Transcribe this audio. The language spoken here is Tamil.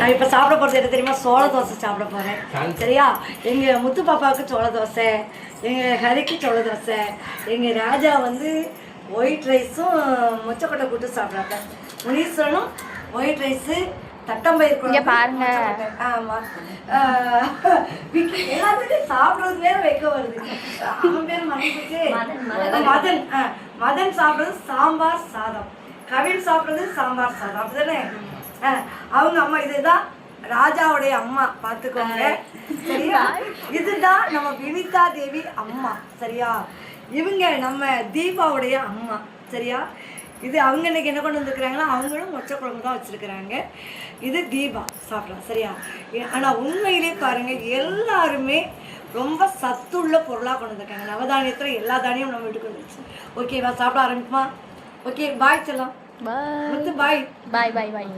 நான் இப்போ சாப்பிட போகிறது என்ன தெரியுமா? சோள தோசை சாப்பிட போகிறேன் சரியா? எங்கள் முத்து பாப்பாவுக்கு சோள தோசை எங்கள் ஹரிக்கு சோள தோசை எங்கள் ராஜா வந்து ஒயிட் ரைஸும் மொச்சக்கொட்டை கூட்டு சாப்பிட்றாங்க. முனீஸ்வரனும் ஒயிட் ரைஸு தட்டம்பயிர் குழம்பு, பாருங்க. மொச்சக்கொட்டை. ஆமா. ஆஹ் விக்கி எல்லாத்துக்கும் சாப்பிட்றது வேற வைக்க வருது. அவன் பேர் மறந்துச்சு மதன் ஆ, மதன் சாப்பிட்றது சாம்பார் சாதம். கவின் சாப்பிட்றது சாம்பார் சாதம். அப்படிதானே? அவங்க அம்மா இதுதான் ராஜாவுடைய அம்மா பார்த்துக்கோங்க. சரியா? இதுதான் நம்ம வினிதா தேவி அம்மா சரியா? இவங்க நம்ம தீபாவுடைய அம்மா சரியா? இது அவங்க இன்னைக்கு என்ன கொண்டு வந்திருக்கிறாங்கன்னா அவங்களும் மொச்ச குழம்பு தான் வச்சுருக்கிறாங்க. இது தீபா சாப்பிடலாம் சரியா? ஆனால் உண்மையிலே பாருங்க எல்லாருமே ரொம்ப சத்துள்ள பொருளாக கொண்டு வந்திருக்காங்க. நவதானியத்தில் எல்லா தானியமும் நம்ம வீட்டுக்கு வந்துருச்சு. ஓகேவா சாப்பிட ஆரம்பிக்குமா ஓகே பாய் செல்லாம். பாய் பாய் பாய் பாய் பாய்